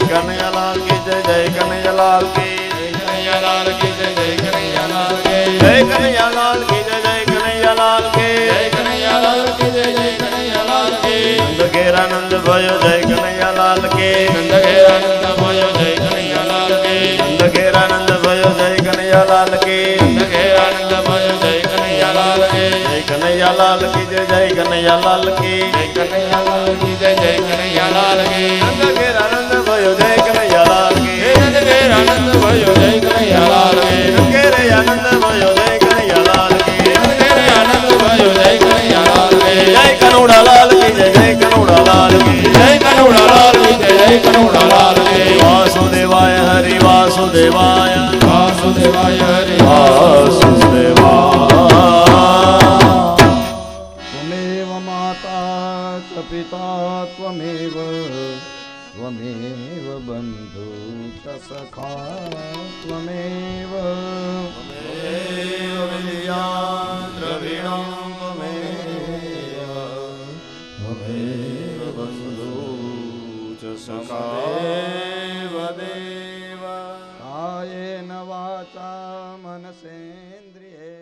કનૈયાલાલ કી જય જય કનૈયાલાલ કી કનૈયાલાલ કી જય જય કનૈયાલાલ કી જય કનૈયાલાલ કી જય જય કનૈયાલાલ કી જય કનૈયાલાલ કી જય જય કનૈયાલાલ કી નંદ ઘેરાનંદ ભયો જય કનૈયાલાલ કી નંદ ઘેરાનંદ ભયો જય કનૈયાલાલ કી નંદ ઘેરાનંદ ભયો જય કનૈયાલાલ કી નંદ ઘેરાનંદ ભયો જય કનૈયાલાલ કી જય કનૈયાલાલ કી જય જય કનૈયાલાલ કી જય કનૈયાલાલ કી જય જય કનૈયાલાલ वासुदेवाय। वासुदेवाय हरे। वासुदेवा माता च पिता त्वमेव त्वमेव बन्धु च सखा त्वमेव। द्रविणं त्वमेव। त्वमेव च सखा। ज्ञानेन्द्रिये